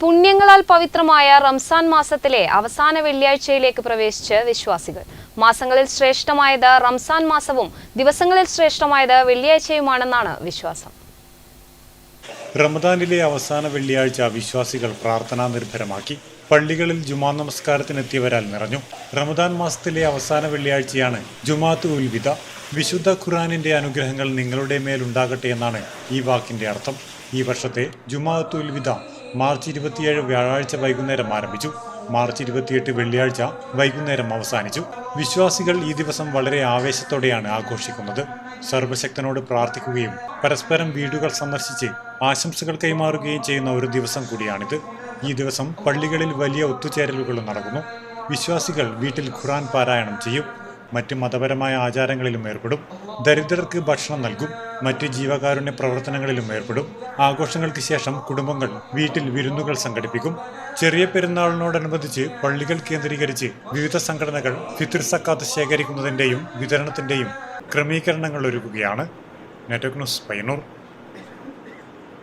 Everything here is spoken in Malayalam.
പുണ്യങ്ങളാൽ പവിത്രമായ റംസാൻ മാസത്തിലെ അവസാന വെള്ളിയാഴ്ചയിലേക്ക് പ്രവേശിച്ച് വിശ്വാസികൾ. മാസങ്ങളിൽ ശ്രേഷ്ഠമായത് റംസാൻ മാസവും ദിവസങ്ങളിൽ ശ്രേഷ്ഠമായത് വെള്ളിയാഴ്ചയുമാണെന്നാണ് വിശ്വാസം. റമദാനിലെ അവസാന വെള്ളിയാഴ്ച വിശ്വാസികൾ പ്രാർത്ഥനാ നിർഭരമാക്കി. പള്ളികളിൽ ജുമാ നമസ്കാരത്തിനെത്തിയവരാൽ നിറഞ്ഞു. റമദാൻ മാസത്തിലെ അവസാന വെള്ളിയാഴ്ചയാണ് ജുമാത്ത് ഉൽവിത വിശുദ്ധ ഖുറാനിന്റെ അനുഗ്രഹങ്ങൾ നിങ്ങളുടെ മേലുണ്ടാകട്ടെ എന്നാണ് ഈ വാക്കിന്റെ അർത്ഥം. ഈ വർഷത്തെ ജുമാത്ത് ഉൽ വിദ മാർച്ച് ഇരുപത്തിയേഴ് വ്യാഴാഴ്ച വൈകുന്നേരം ആരംഭിച്ചു. മാർച്ച് ഇരുപത്തിയെട്ട് വെള്ളിയാഴ്ച വൈകുന്നേരം അവസാനിച്ചു. വിശ്വാസികൾ ഈ ദിവസം വളരെ ആവേശത്തോടെയാണ് ആഘോഷിക്കുന്നത്. സർവശക്തനോട് പ്രാർത്ഥിക്കുകയും പരസ്പരം വീടുകൾ സന്ദർശിച്ച് ആശംസകൾ കൈമാറുകയും ചെയ്യുന്ന ഒരു ദിവസം കൂടിയാണിത്. ഈ ദിവസം പള്ളികളിൽ വലിയ ഒത്തുചേരലുകളും നടക്കുന്നു. വിശ്വാസികൾ വീട്ടിൽ ഖുറാൻ പാരായണം ചെയ്യും. മറ്റ് മതപരമായ ആചാരങ്ങളിലും ഏർപ്പെടും. ദരിദ്രർക്ക് ഭക്ഷണം നൽകും. മറ്റ് ജീവകാരുണ്യ പ്രവർത്തനങ്ങളിലും ഏർപ്പെടും. ആഘോഷങ്ങൾക്ക് ശേഷം കുടുംബങ്ങൾ വീട്ടിൽ വിരുന്നുകൾ സംഘടിപ്പിക്കും. ചെറിയ പെരുന്നാളിനോടനുബന്ധിച്ച് പള്ളികൾ കേന്ദ്രീകരിച്ച് വിവിധ സംഘടനകൾ ഫിത്തിർ സക്കാത്ത് ശേഖരിക്കുന്നതിന്റെയും വിതരണത്തിന്റെയും ക്രമീകരണങ്ങൾ ഒരുക്കുകയാണ്. Network news Payyanur.